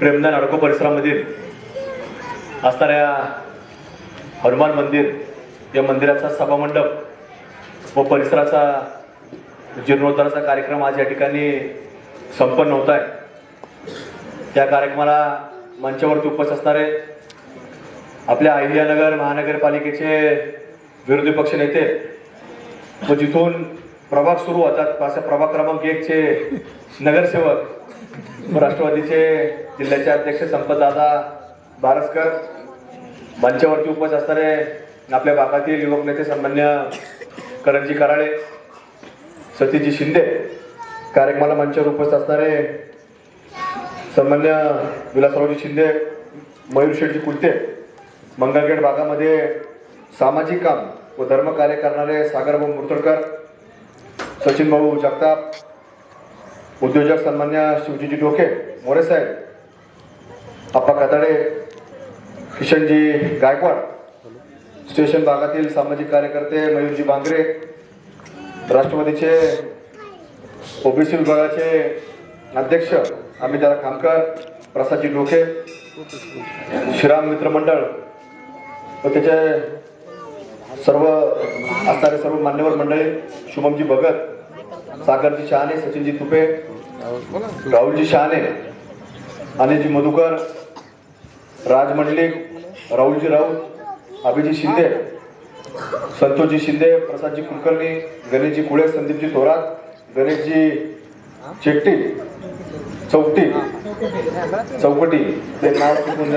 प्रेमदान अडको परिसरामधील असणाऱ्या हनुमान मंदिर या मंदिराचा सभामंडप व परिसराचा जीर्णोद्धाराचा कार्यक्रम आज या ठिकाणी संपन्न होत आहे. त्या कार्यक्रमाला मंचावरती उपस्थित असणारे आपल्या अहिल्यानगर महानगरपालिकेचे विरोधी पक्ष नेते व जिथून प्रभाग सुरू होतात. अशा प्रभाग क्रमांक एकचे नगरसेवक राष्ट्रवादीचे जिल्ह्याचे अध्यक्ष संपतदादा बारसकर मंचावरती उपस्थित असणारे आपल्या भागातील युवक नेते सन्मान्य करणजी कराळे सतीजी शिंदे कार्यक्रमाला मंचावर उपस्थित असणारे सन्मान्य विलासरावजी शिंदे मयूर शेठजी कुलते मंगलगेट भागामध्ये सामाजिक काम व धर्म कार्य करणारे सागरभाऊ मुर्तडकर सचिन भाऊ जगताप उद्योजक सन्मान्य शिवजीजी डोके मोरे साहेब आप्पा कताडे किशनजी गायकवाड स्टेशन भागातील सामाजिक कार्यकर्ते मयूरजी बांगरे राष्ट्रवादीचे ओबीसी विभागाचे अध्यक्ष अमितदादा खामकर प्रसादजी डोके श्रीराम मित्रमंडळ व त्याचे सर्व असणारे सर्व मान्यवर मंडळी शुभमजी भगत सागरजी शहाणे सचिनजी तुपे राहुलजी शहाणे अनिलजी मधुकर राज मंडलिक राहुलजी राऊत अभिजी शिंदे संतोषजी शिंदे प्रसादजी कुलकर्णी गणेशजी कुळे संदीपजी थोरात गणेशजी चेट्टी चौकटी चौकटी ते नाव चुकून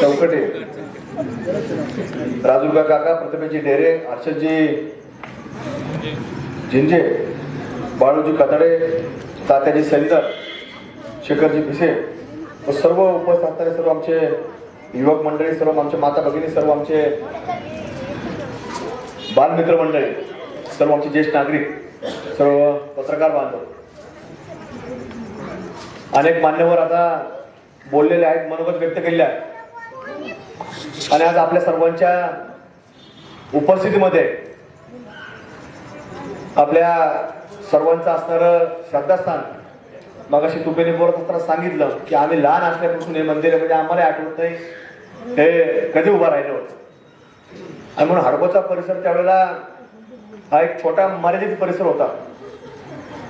चौकटी. राजुगा काका प्रतिमेजी डेरे हर्षदजी झिंजे बाळूजी कदडे तात्याजी सैंदर शेखरजी भिसे व सर्व उपस्थित असणारे सर्व आमचे युवक मंडळी सर्व आमचे माता भगिनी सर्व आमचे बालमित्र मंडळी सर्व आमचे ज्येष्ठ नागरिक सर्व पत्रकार बांधव. अनेक मान्यवर आता बोललेले आहेत मनोगत व्यक्त केलेले आहेत. आणि आज आपल्या सर्वांच्या उपस्थितीमध्ये आपल्या सर्वांचं असणारं श्रद्धास्थान. मगाशी तुपेने बोलत असताना सांगितलं की आम्ही लहान असल्यापासून हे मंदिर म्हणजे आम्हाला आठवत नाही. हे कधी उभं राहिलं होतं? आणि म्हणून हडबोचा परिसर त्यावेळेला हा एक छोटा मर्यादित परिसर होता.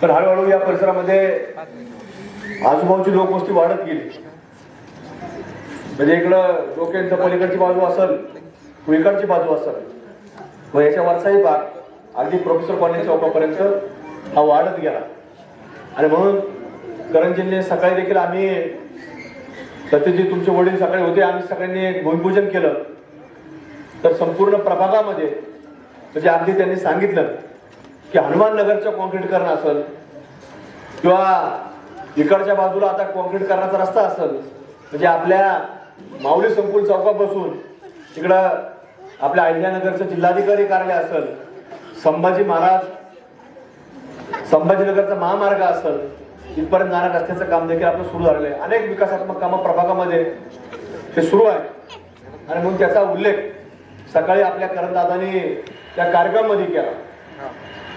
पण हळूहळू या परिसरामध्ये आजूबाजूची लोकवस्ती वाढत गेली. म्हणजे इकडं डोक्यांच्या पलीकडची बाजू असेल इकडची बाजू असेल व याच्या वरचाही भाग अगदी प्रोफेसर कॉलेज चौकापर्यंत हा वाढत गेला. आणि म्हणून करंजींनी सकाळी देखील आम्ही सत्यजी तुमचे वडील सकाळी होते आम्ही सगळ्यांनी एक भूमिपूजन केलं. तर संपूर्ण प्रभागामध्ये म्हणजे अगदी त्यांनी सांगितलं की हनुमान नगरचं कॉन्क्रीटीकरण असेल किंवा इकडच्या बाजूला आता कॉन्क्रीट करण्याचा रस्ता असेल म्हणजे आपल्या माऊली संकुल चौकापासून इकडं आपल्या अहिल्यानगरचं जिल्हाधिकारी कार्यालय असेल संभाजी महाराज संभाजीनगरचा महामार्ग असेल इथपर्यंत जाणार रस्त्याचं काम देखील आपलं सुरू झालेलं आहे. अनेक विकासात्मक कामं प्रभागामध्ये ते सुरू आहे आणि म्हणून त्याचा उल्लेख सकाळी आपल्या करणदादांनी त्या कार्यक्रमामध्ये केला.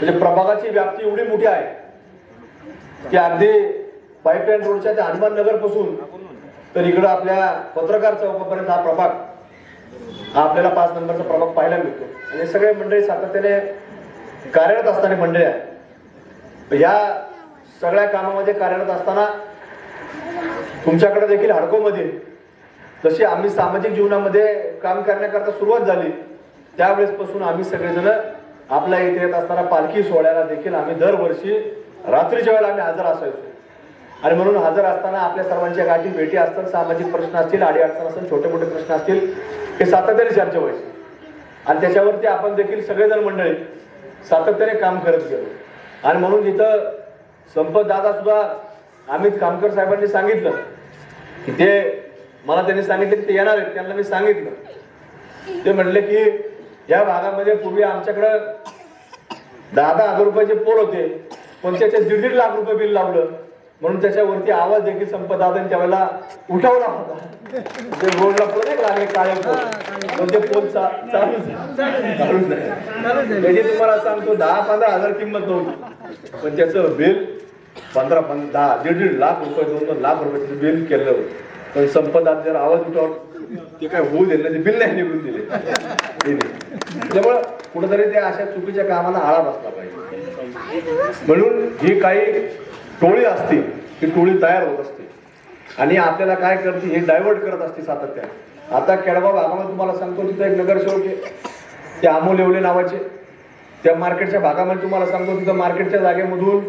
म्हणजे प्रभागाची व्याप्ती एवढी मोठी आहे की अगदी पाईपलाईन रोडच्या त्या हनुमान नगरपासून तर इकडं आपल्या पत्रकार चौकापर्यंत हा प्रभाग हा आपल्याला पाच नंबरचा प्रभाग पाहायला मिळतो. आणि हे सगळे मंडळी सातत्याने कार्यरत असणारी मंडळी आहे या सगळ्या कामामध्ये कार्यरत असताना तुमच्याकडे देखील हडकोमध्ये जशी आम्ही सामाजिक जीवनामध्ये काम करण्याकरता सुरुवात झाली त्यावेळेसपासून आम्ही सगळेजण आपल्या इथे येत असताना पालखी सोहळ्याला देखील आम्ही दरवर्षी रात्रीच्या वेळेला आम्ही हजर असायचो. आणि म्हणून हजर असताना आपल्या सर्वांच्या गाठी भेटी असतात सामाजिक प्रश्न असतील अडीअडचण असतील छोटे मोठे प्रश्न असतील हे सातत्याने चर्चा व्हायचे आणि त्याच्यावरती आपण देखील सगळेजण मंडळी सातत्याने काम करत गेलो. आणि म्हणून इथं संपत दादा सुद्धा अमित कामकर साहेबांनी सांगितलं की ते मला त्यांनी सांगितलं की ते येणार आहेत त्यांना मी सांगितलं. ते म्हणले की या भागामध्ये पूर्वी आमच्याकडं दहा दहा हजार रुपयाचे पोल होते पण त्याचे दीड दीड लाख रुपये बिल लावलं. म्हणून त्याच्यावरती आवाज देखील संपदादांनी त्यावेळेला उठवला होता. ते रोडला पोल नाही लागले काळे पोल पण ते पोल चा- चालूच आहे. चालूच नाही त्याची तुम्हाला सांगतो दहा पंधरा हजार किंमत नव्हती. पण त्याचं बिल पंधरा पंध दहा दीड दीड लाख रुपये दोन दोन लाख रुपयाचं बिल केलं होतं. पण संपदा जर आवाज उठाव ते काय होऊ दिलं नाही, ते बिल नाही निघून दिले. त्यामुळं कुठेतरी त्या अशा चुकीच्या कामाला आळा बसला पाहिजे. म्हणून ही काही टोळी असते ती टोळी तयार होत असते. आणि आपल्याला काय करते हे डायव्हर्ट करत असते सातत्याने. आता केळगाव भागामध्ये तुम्हाला सांगतो तिथं एक नगरसेवक आहे. ते अमोल येवले नावाचे. त्या मार्केटच्या भागामध्ये तुम्हाला सांगतो तिथं मार्केटच्या जागेमधून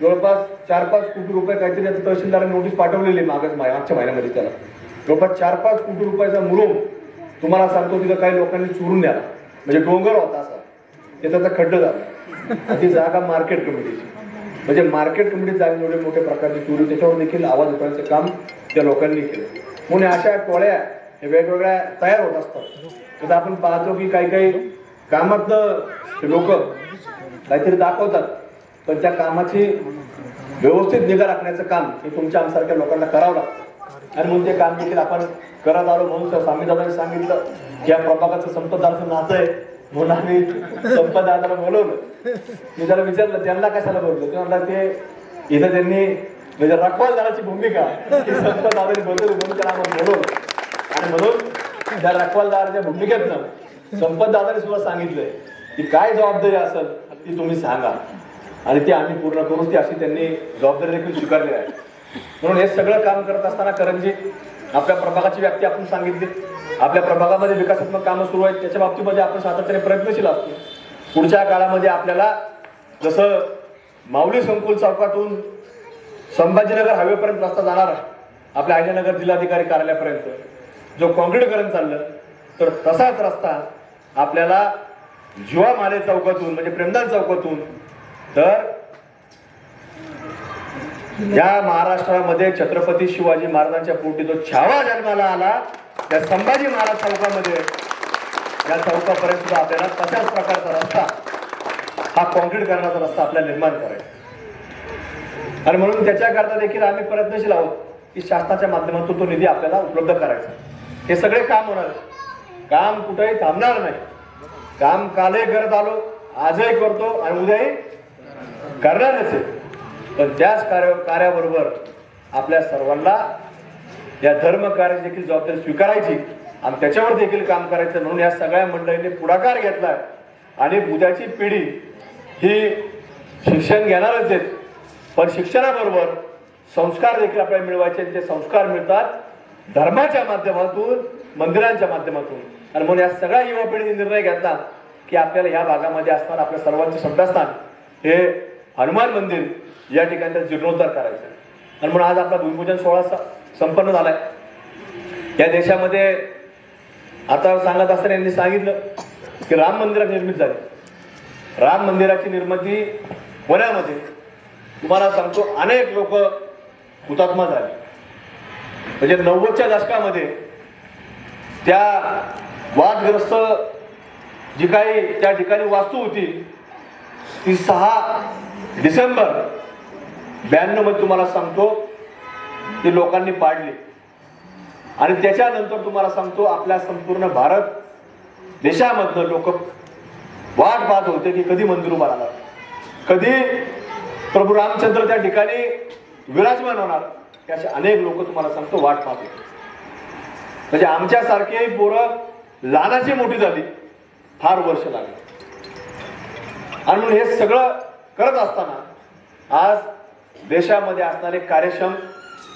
जवळपास चार पाच कोटी रुपये काहीतरी आता तहसीलदारांनी नोटीस पाठवलेली आहे मागच मा- मागच्या महिन्यामध्ये त्याला. जवळपास चार पाच कोटी रुपयाचा मुरुम तुम्हाला सांगतो तिथं काही लोकांनी चोरून द्याला म्हणजे डोंगर होता असा. ते त्याचा खड्ड झाला. ती जागा मार्केट कमिटीची म्हणजे मार्केट कमिटीत जागे एवढे मोठ्या प्रकारची चोरी त्याच्यावर देखील आवाज उठवायचं काम त्या लोकांनी केलं. म्हणून अशा टोळ्या हे वेगवेगळ्या तयार होत असतात. तर आपण पाहतो की काही काही कामात लोक काहीतरी दाखवतात पण त्या कामाची व्यवस्थित निगा राखण्याचं काम हे तुमच्या आमसारख्या लोकांना करावं लागतं. आणि म्हणून ते काम देखील आपण करत आलो म्हणून स्वामीदादांनी सांगितलं की या प्रभागाचं संपदाचं नातं आहे म्हणून आम्ही संपदादाला बोलवलं. मी त्याला विचारलं त्यांना कशाला बोललो ते म्हणला ते इथं त्यांनी म्हणजे रखवालदाराची भूमिका ही संपदादाने बदल म्हणून त्याला आम्हाला बोलवलं. आणि म्हणून त्या रखवालदाराच्या भूमिकेतनं संपतदादाने सुद्धा सांगितलंय. की काय जबाबदारी असेल ती तुम्ही सांगा. आणि ती आम्ही पूर्ण करू ती अशी त्यांनी जबाबदारी देखील स्वीकारली आहे. म्हणून हे सगळं काम करत असताना करंजी आपल्या प्रभागाची व्याप्ती आपण सांगितली. आपल्या प्रभागामध्ये विकासात्मक कामं सुरू आहेत त्याच्या बाबतीमध्ये आपण सातत्याने प्रयत्नशील असतो. पुढच्या काळामध्ये आपल्याला जसं माऊली संकुल चौकातून संभाजीनगर हायवेपर्यंत रस्ता जाणार आहे आपल्या आयनगर जिल्हाधिकारी कार्यालयापर्यंत जो कॉन्क्रीटकरण चाललं तर तसाच रस्ता आपल्याला जीवा माले चौकातून म्हणजे प्रेमदान चौकातून तर या महाराष्ट्रामध्ये छत्रपती शिवाजी महाराजांच्या पोटी जो छावा जन्माला आला त्या संभाजी महाराज चौकामध्ये या चौकापर्यंत सुद्धा आपल्याला तशाच प्रकारचा रस्ता हा कॉन्क्रीट करण्याचा रस्ता आपल्याला निर्माण करायचा आणि म्हणून त्याच्याकरता देखील आम्ही प्रयत्नशील आहोत की शासनाच्या माध्यमातून तो निधी आपल्याला उपलब्ध करायचा हे सगळे काम होणार आहे. काम कुठेही थांबणार नाही. काम कालही करत आलो आजही करतो आणि उद्याही करणारच आहे पण त्याच कार्य कार्याबरोबर आपल्या सर्वांना या धर्म कार्य देखील जबाबदारी स्वीकारायची आणि त्याच्यावर देखील काम करायचं म्हणून या सगळ्या मंडळींनी पुढाकार घेतलाय. आणि उद्याची पिढी ही शिक्षण घेणारच आहेत. पण शिक्षणाबरोबर संस्कार देखील आपल्याला मिळवायचे ते संस्कार मिळतात धर्माच्या माध्यमातून मंदिरांच्या माध्यमातून. आणि म्हणून या सगळ्या युवा पिढीने निर्णय घेतला की आपल्याला या भागामध्ये असणार आपल्या सर्वांचे श्रद्धास्थान हे हनुमान मंदिर या ठिकाणी जीर्णोद्धार करायचं. आणि म्हणून आज आपला भूमिपूजन सोहळा संपन्न झालाय. या देशामध्ये आता सांगत असताना यांनी सांगितलं की राम मंदिराची निर्मित झाली. राम मंदिराची निर्मिती होण्यामध्ये तुम्हाला सांगतो अनेक लोक हुतात्मा झाले. म्हणजे नव्वदच्या दशकामध्ये त्या वादग्रस्त जी काही त्या ठिकाणी वास्तू होती ती सहा डिसेंबर ब्याण्णवमध्ये तुम्हाला सांगतो ती लोकांनी पाडली. आणि त्याच्यानंतर तुम्हाला सांगतो आपल्या संपूर्ण भारत देशामधनं लोक वाट पाहत होते की कधी मंदिर उभारणार कधी प्रभू रामचंद्र त्या ठिकाणी विराजमान होणार हे अनेक लोक तुम्हाला सांगतो वाट पाहत होते. म्हणजे आमच्यासारखी पोरं लहानाची मोठी झाली. फार वर्ष लागली. आणि म्हणून हे सगळं करत असताना आज देशामध्ये असणारे कार्यक्षम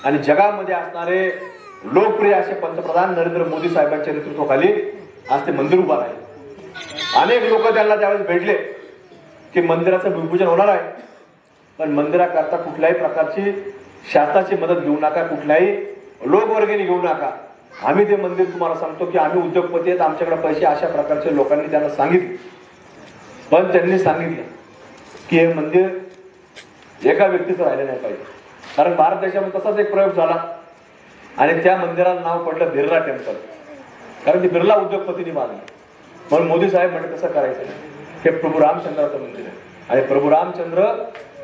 आणि जगामध्ये असणारे लोकप्रिय असे पंतप्रधान नरेंद्र मोदी साहेबांच्या नेतृत्वाखाली आज ते मंदिर उभा आहे अनेक लोक त्यांना त्यावेळेस भेटले की मंदिराचं भूमिपूजन होणार आहे. पण मंदिराकरता कुठल्याही प्रकारची शासनाची मदत घेऊ नका कुठल्याही लोकवर्गणी घेऊ नका. आम्ही ते मंदिर तुम्हाला सांगतो की आम्ही उद्योगपती आहेत आमच्याकडे पैसे अशा प्रकारचे लोकांनी त्यांना सांगितले. पण त्यांनी सांगितलं की हे मंदिर एका व्यक्तीचं राहिलं नाही पाहिजे. कारण भारत देशामध्ये तसाच एक प्रयोग झाला. आणि त्या मंदिराला नाव पडलं बिर्ला टेम्पल कारण ते बिर्ला उद्योगपतींनी बांधलं. म्हणून मोदी साहेब म्हणजे कसं करायचं हे प्रभू रामचंद्राचं मंदिर आहे. आणि प्रभू रामचंद्र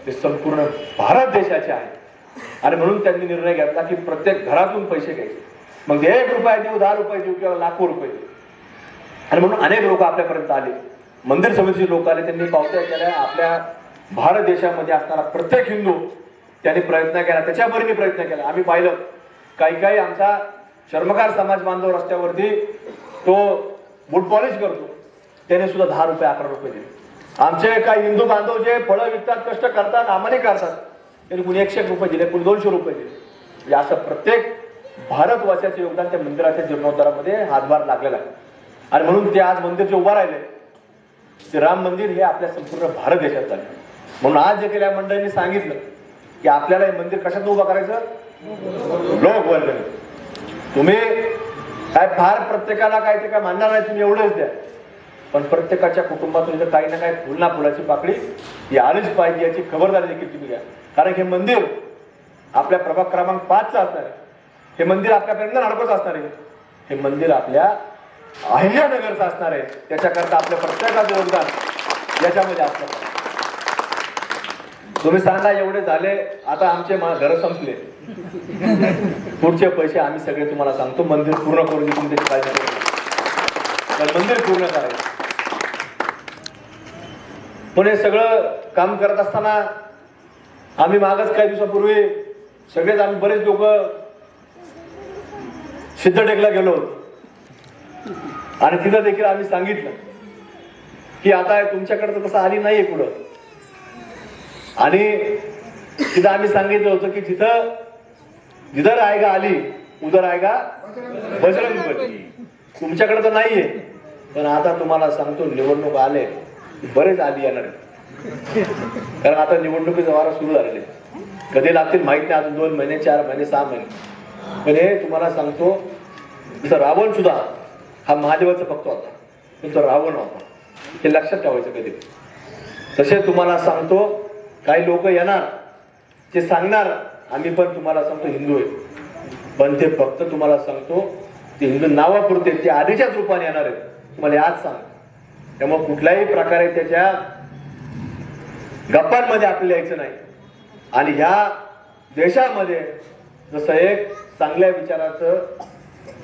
हे संपूर्ण भारत देशाचे आहे आणि म्हणून त्यांनी निर्णय घेतला की प्रत्येक घरातून पैसे घ्यायचे. मग ते एक रुपये देऊ दहा रुपये देऊ किंवा लाखो रुपये देऊ. आणि म्हणून अनेक लोक आपल्यापर्यंत आले. मंदिर समितीचे लोक आले त्यांनी पावत्या केल्या. आपल्या भारत देशामध्ये असणारा प्रत्येक हिंदू त्यांनी प्रयत्न केला त्याच्या प्रयत्न केला. आम्ही पाहिलं काही काही आमचा शर्मकार समाज बांधव रस्त्यावरती तो बुट पॉलिश करतो. त्याने सुद्धा दहा रुपये अकरा रुपये दिले. आमचे काही हिंदू बांधव जे फळं विकतात कष्ट करतात आम्हालाही करतात. त्यांनी कुणी एकशे रुपये दिले कुणी दोनशे रुपये दिले. म्हणजे असं प्रत्येक भारतवासियाचं योगदान त्या मंदिराच्या जीर्णोद्धारामध्ये हातभार लागलेला आहे. आणि म्हणून ते आज मंदिर जे उभा राहिले ते राम मंदिर हे आपल्या संपूर्ण भारत देशात झालं. म्हणून आज जे केल्या मंडळींनी सांगितलं की आपल्याला हे मंदिर कशात उभं करायचं? लोक वर्ग तुम्ही काय फार प्रत्येकाला काय ते काय मानणार नाही तुम्ही एवढंच द्या. पण प्रत्येकाच्या कुटुंबातून इथं काही ना काही फुल ना फुलाची पाकळी ही आलीच पाहिजे याची खबरदारी देखील तुम्ही घ्या. कारण हे मंदिर आपल्या प्रभाग क्रमांक पाचचं असणार आहे. हे मंदिर आपल्यापर्यंत नाडकोच असणार आहे. हे मंदिर आपल्या अहिल्यानगरचं असणार आहे. त्याच्याकरता आपल्या प्रत्येकाचं योगदान याच्यामध्ये असणार तुम्ही सांगा एवढे झाले आता आमचे घर संपले. पुढचे पैसे आम्ही सगळे तुम्हाला सांगतो. मंदिर पूर्ण करून देऊ त्याची काळजी मंदिर पूर्ण करायचं. पण हे सगळं काम करत असताना आम्ही मागच काही दिवसापूर्वी सगळेच आम्ही बरेच लोक सिद्धटेकला गेलो होतो. आणि तिथं देखील आम्ही सांगितलं की आता तुमच्याकडे तर तसं आली नाहीये पुढं आणि तिथं आम्ही सांगितलं होतं की तिथं जिधर आएगा आली उधर आहे का बली तुमच्याकडे तर नाहीये. पण आता तुम्हाला सांगतो निवडणूक आले बरेच आली येणार. कारण आता निवडणुकीचा वारा सुरू झालेले. कधी लागतील माहीत नाही अजून दोन महिने चार महिने सहा महिने. पण हे तुम्हाला सांगतो जसं रावण सुद्धा हा महादेवाचा भक्त होता. पण तो रावण होता. हे लक्षात ठेवायचं कधी? तसे तुम्हाला सांगतो काही लोक येणार ते सांगणार आम्ही पण तुम्हाला सांगतो हिंदू आहे पण ते फक्त तुम्हाला सांगतो ते हिंदू नावापुरते ते आधीच्याच रूपाने येणार आहेत. तुम्हाला आज सांग त्यामुळे कुठल्याही प्रकारे त्याच्या गप्पांमध्ये आपल्याला यायचं नाही. आणि ह्या देशामध्ये जसं एक चांगल्या विचाराचं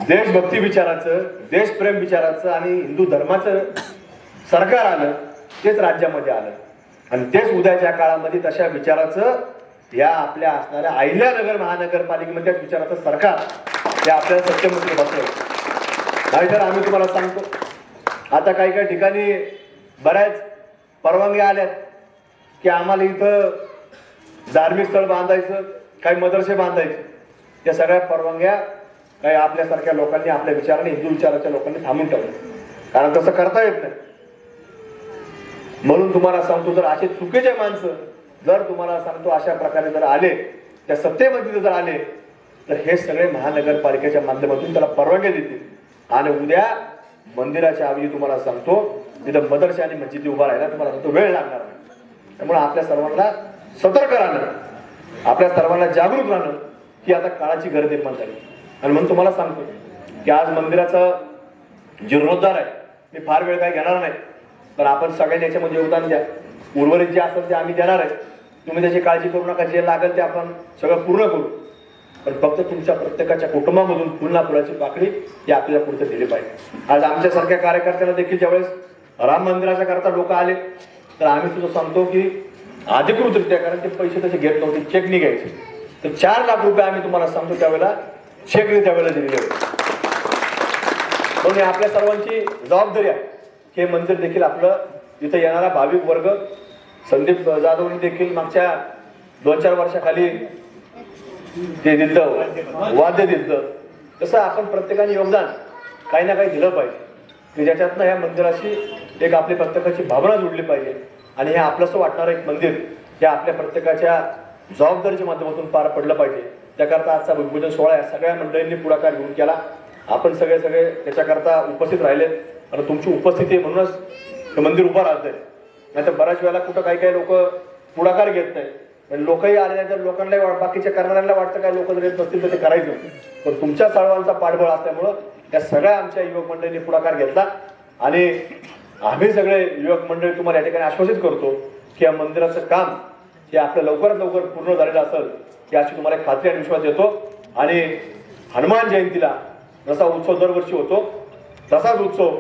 देशभक्ती विचाराचं देशप्रेम विचाराचं आणि हिंदू धर्माचं सरकार आलं तेच राज्यामध्ये आलं. आणि तेच उद्याच्या काळामध्ये तशा विचाराचं या आपल्या असणाऱ्या अहिल्यानगर महानगरपालिकेमध्ये त्याच विचाराचं सरकार हे आपल्याला सत्यमंत्री बसलं नाहीतर आम्ही तुम्हाला सांगतो आता काही काही ठिकाणी बऱ्याच परवानग्या आल्यात की आम्हाला इथं धार्मिक स्थळ बांधायचं काही मदरसे बांधायचे. त्या सगळ्या परवानग्या काही आपल्यासारख्या लोकांनी आपल्या विचाराने हिंदू विचाराच्या लोकांनी थांबून ठेवलं. कारण तसं करता येत नाही. म्हणून तुम्हाला सांगतो जर असे चुकीचे माणसं जर तुम्हाला सांगतो अशा प्रकारे जर आले त्या सत्तेमध्ये जर आले तर हे सगळे महानगरपालिकेच्या माध्यमातून त्याला परवानगी देतील. आणि उद्या मंदिराच्या आवी तुम्हाला सांगतो तिथं मदरशा आणि मस्जिद उभा राहिला तुम्हाला सांगतो वेळ लागणार नाही. त्यामुळे आपल्या सर्वांना सतर्क राहणं आपल्या सर्वांना जागरूक राहणं ही आता काळाची गरज निर्माण झाली. आणि म्हणून तुम्हाला सांगतो की आज मंदिराचं जीर्णोद्धार आहे. मी फार वेळ काही घेणार नाही. पण आपण सगळ्यांनी याच्यामध्ये योगदान द्या. उर्वरित जे असेल ते आम्ही देणार आहे. तुम्ही त्याची काळजी करू नका. जे लागेल ते आपण सगळं पूर्ण करू. पण फक्त तुमच्या प्रत्येकाच्या कुटुंबामधून फुलना फुलाची पाकळी ही आपल्याला पुढे दिली पाहिजे. आज आमच्यासारख्या कार्यकर्त्यांना देखील ज्यावेळेस राम मंदिराच्या करता लोक आले तर आम्ही सुद्धा सांगतो की अधिकृतरित्या कारण ते पैसे तसे घेत नव्हते चेक निघायचे तर चार लाख रुपये आम्ही तुम्हाला सांगतो त्यावेळेला चेकने त्यावेळेला दिलेले होती. म्हणून हे आपल्या सर्वांची जबाबदारी आहे. की हे मंदिर देखील आपलं इथं येणारा भाविक वर्ग संदीप जाधवनी देखील मागच्या दोन चार वर्षाखाली ते दिलं वाद्य दिलं. तसं आपण प्रत्येकाने योगदान काही ना काही दिलं पाहिजे. की ज्याच्यातनं ह्या मंदिराशी एक आपली प्रत्येकाची भावना जोडली पाहिजे. आणि हे आपलंसं वाटणारं एक मंदिर हे आपल्या प्रत्येकाच्या जबाबदारीच्या माध्यमातून पार पडलं पाहिजे. त्याकरता आजचा भूमिपूजन सोहळा या सगळ्या मंडळींनी पुढाकार घेऊन केला. आपण सगळे सगळे त्याच्याकरता उपस्थित राहिले. आणि तुमची उपस्थिती आहे म्हणूनच हे मंदिर उभं राहतंय. नाही तर बऱ्याच वेळेला कुठं काही काही लोक पुढाकार घेत नाही पण लोकही आले नाही तर लोकांनाही बाकीच्या करणाऱ्यांना वाटतं काय लोक जर येत नसतील तर ते करायचं. पण तुमच्या सर्वांचा पाठबळ असल्यामुळं या सगळ्या आमच्या युवक मंडळींनी पुढाकार घेतला. आणि आम्ही सगळे युवक मंडळी तुम्हाला या ठिकाणी आश्वासित करतो की या मंदिराचं काम हे आपलं लवकरात लवकर पूर्ण झालेलं असेल. याची तुम्हाला खात्री आणि विश्वास देतो. आणि हनुमान जयंतीला जसा उत्सव दरवर्षी होतो तसाच उत्सव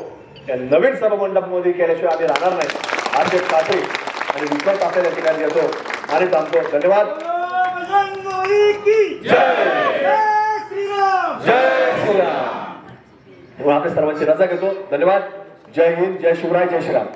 या नवीन सभामंडपामध्ये केल्याशिवाय आम्ही राहणार नाही. आज एक खात्री आणि विश्वास आपल्याला या ठिकाणी देतो आणि थांबतो. धन्यवाद. आपल्या सर्वांची रजा घेतो. धन्यवाद. जय हिंद. जय शिवराय. जय श्रीराम.